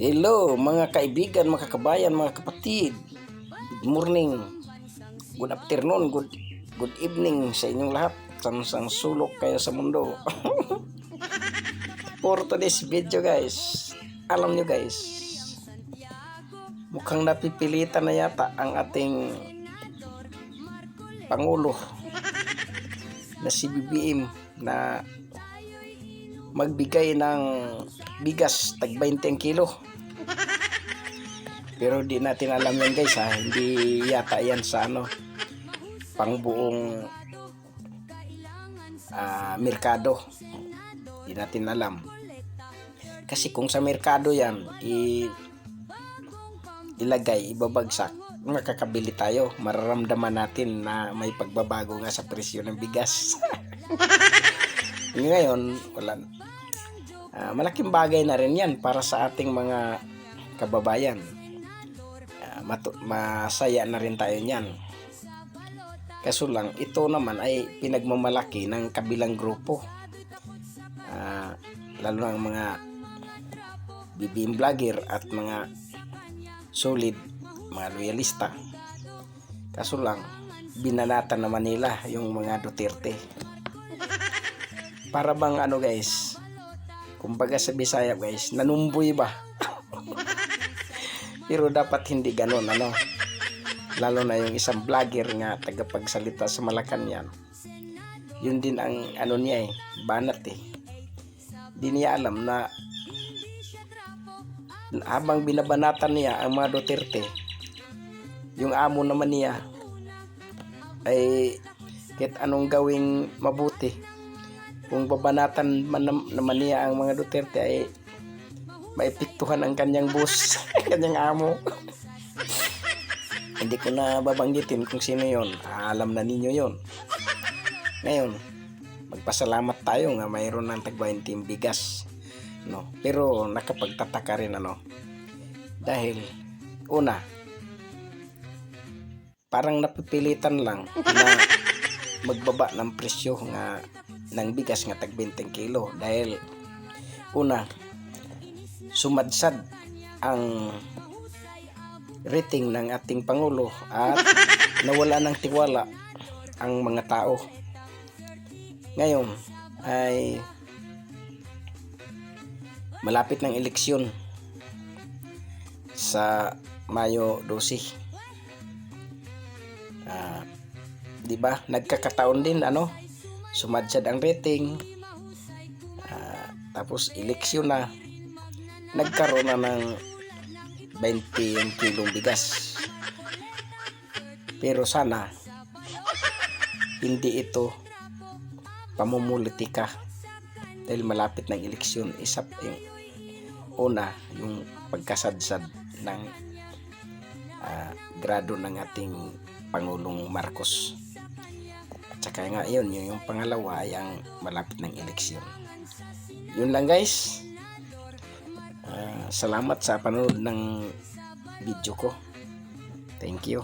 Hello mga kaibigan, mga kabayan, mga kapatid. Good morning. Good afternoon, good good evening sa inyong lahat. Sang sang sulok kayo sa mundo. For today's video guys, alam nyo guys, mukhang napipilitan na yata ang ating Pangulo na si BBM na magbigay ng bigas tag 20 ang kilo. Pero di natin alam yan guys ha, hindi yata yan sa ano pangbuong ah, merkado. Di natin alam. Kasi kung sa merkado yan, i ilagay, ibabagsak, makakabili tayo. Mararamdaman natin na may pagbabago nga sa presyo ng bigas. Ngayon, wala. Ah, malaking bagay na rin yan para sa ating mga kababayan. Matu- masaya na rin tayo niyan. Kaso lang, ito naman ay pinagmamalaki ng kabilang grupo. Ah, lalo ang mga BBM vlogger at mga solid, mga loyalista. Kaso lang, binanatan naman nila yung mga Duterte. Para bang ano guys, kumbaga sa Bisaya guys, nanumboy ba? Pero dapat hindi ganun ano. Lalo na yung isang vlogger nga tagapagsalita sa Malacanang. Yun din ang ano niya eh, banat eh. Di niya alam na habang binabanatan niya ang mga Duterte, yung amo naman niya ay kahit anong gawing mabuti kung babanatan man naman niya ang mga Duterte ay maipiktuhan ang kanyang boss, kanyang amo. Hindi ko na babanggitin kung sino yon. Alam na ninyo yon. Ngayon, magpasalamat tayo nga mayroon ng tagbayin team bigas. No? Pero nakapagtataka rin ano. Dahil, una, parang napipilitan lang na magbaba ng presyo nga ng bigas nga tag 20 kilo. Dahil una sumadsad ang rating ng ating pangulo at nawala ng tiwala ang mga tao. Ngayon ay malapit ng eleksyon sa Mayo 12 Ah, 'di ba? Nagkakataon din ano, sumadsad ang rating. Ah, tapos eleksyon na. Nagkaroon na ng 20 yung kilong bigas. Pero sana hindi ito pamumulitika dahil malapit ng eleksyon isa yung una yung pagkasadsad ng ah, grado ng ating Pangulong Marcos. At saka nga yun, yun yung pangalawa ay ang malapit ng eleksyon. Yun lang guys. Ah, salamat sa panonood ng video ko. Thank you.